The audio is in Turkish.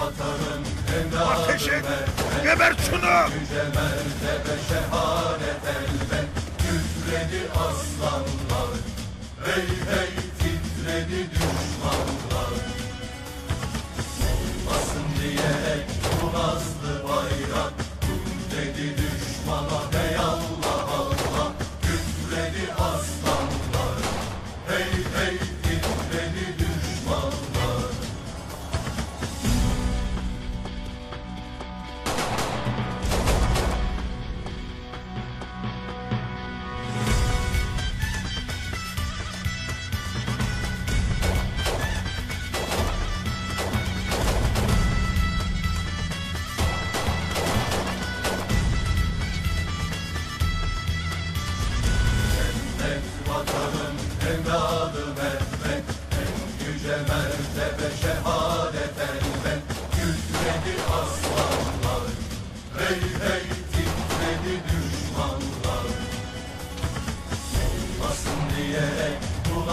Atarım, Ateş et! Geber şunu! Küfredi aslanlar Hey hey titredi düşman Gözlerinde ve şehadeten ben aslanlar Hey hey düşmanlar Olmasın diyerek bu